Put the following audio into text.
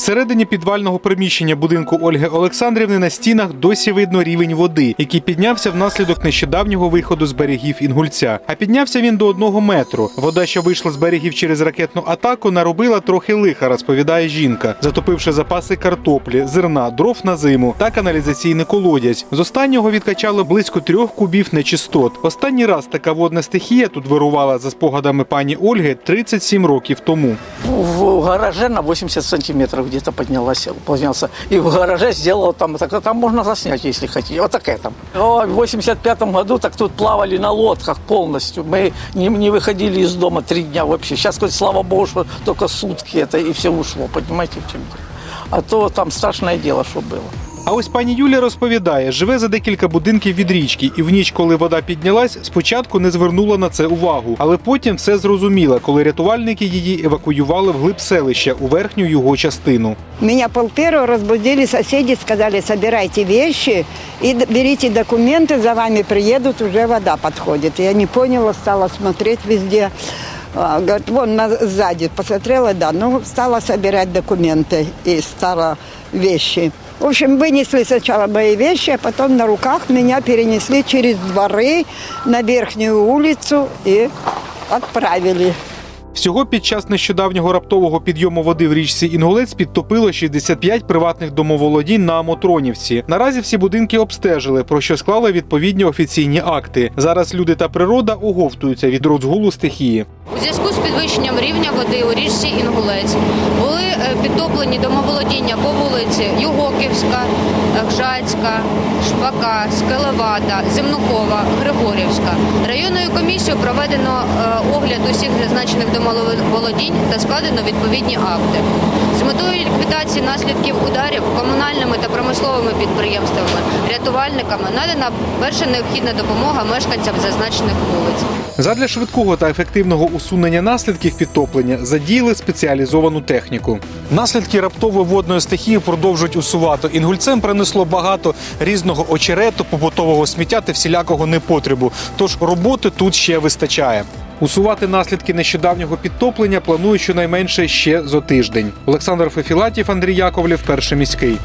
Всередині підвального приміщення будинку Ольги Олександрівни на стінах досі видно рівень води, який піднявся внаслідок нещодавнього виходу з берегів Інгульця. А піднявся він до одного метру. Вода, що вийшла з берегів через ракетну атаку, наробила трохи лиха, розповідає жінка, затопивши запаси картоплі, зерна, дров на зиму та каналізаційний колодязь. З останнього відкачали близько трьох кубів нечистот. Останній раз така водна стихія тут вирувала за спогадами пані Ольги 37 років тому. В гараже на 80 сантиметров где-то поднялась, поднялся. И в гараже сделал там, так, там можно заснять, если хотите. Вот такая там. О, в 85 году так тут плавали на лодках полностью. Мы не, не выходили из дома три дня вообще. Сейчас, хоть, слава богу, что только сутки это и все ушло, понимаете, в чем дело. А то там страшное дело, что было. А ось пані Юля розповідає, живе за декілька будинків від річки, і в ніч, коли вода піднялась, спочатку не звернула на це увагу, але потім все зрозуміла, коли рятувальники її евакуювали вглиб селища у верхню його частину. Меня пол первого разбудили соседи, сказали, собирайте вещи и д- берите документы, за вами приедут, уже вода подходит. Я не поняла, стала смотреть везде. А, Говорит, вон на, сзади посмотрела, да, ну стала собирать документы и стала вещи. В общем, вынесли сначала мои вещи, а потом на руках меня перенесли через дворы на верхнюю улицу и отправили. Всього під час нещодавнього раптового підйому води в річці Інгулець підтопило 65 приватних домоволодінь на Амотронівці. Наразі всі будинки обстежили, про що склали відповідні офіційні акти. Зараз люди та природа оговтуються від розгулу стихії. У зв'язку підвищенням рівня води у річці Інгулець були е, підтоплені домоволодіння по вулиці Югоківська, Гжацька, Шпака, Скелевата, Земнухова, Григорівська. Районною комісією проведено е, огляд усіх зазначених домоволодінь та складено відповідні акти. З метою ліквідації наслідків ударів комунальними та промисловими підприємствами, рятувальниками надана перша необхідна допомога мешканцям зазначених вулиць. Задля швидкого та ефективного усунення наслідків підтоплення задіяли спеціалізовану техніку. Наслідки раптової водної стихії продовжують усувати. Інгульцем принесло багато різного очерету, побутового сміття та всілякого непотребу. Тож роботи тут ще вистачає. Усувати наслідки нещодавнього підтоплення планують щонайменше ще зо тиждень. Олександр Фефілатів, Андрій Яковлів, перший міський.